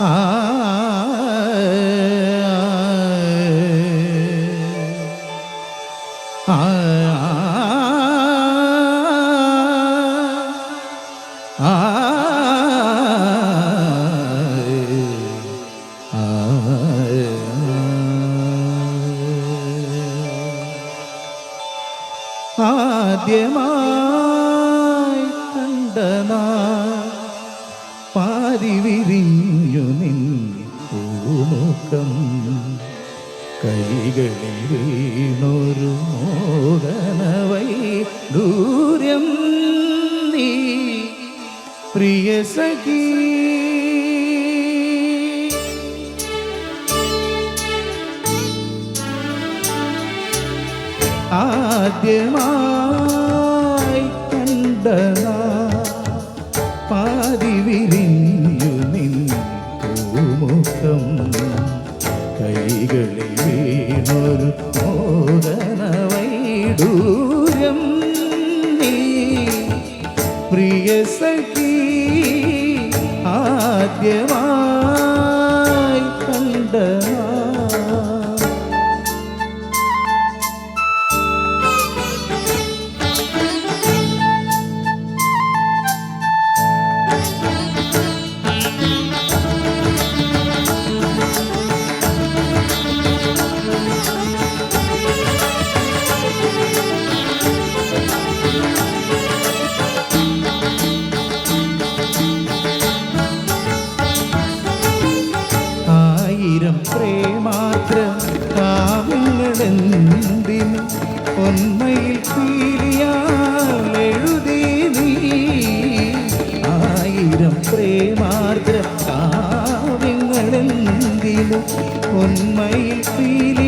ஆ ആദ്യമായി കണ്ടതാ പാതി വിരിഞ്ഞു നിൻ പൂമുഖം. കൈകളിൽ വീണൊരു മോഹനവൈ ദൂരം നീ. പ്രിയ സഖി. ആദ്യമാ വീണൊരു മോദനവൈഡൂര്യം നീ. പ്രിയ സഖി ആദ്യമാ കാലെന്തിന് ഒന്മയിൽ പീലിയാലെഴുതി നീ. ആയിരം പ്രേമാർദ്ര പീലി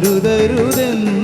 കരുതരുതെന്ന്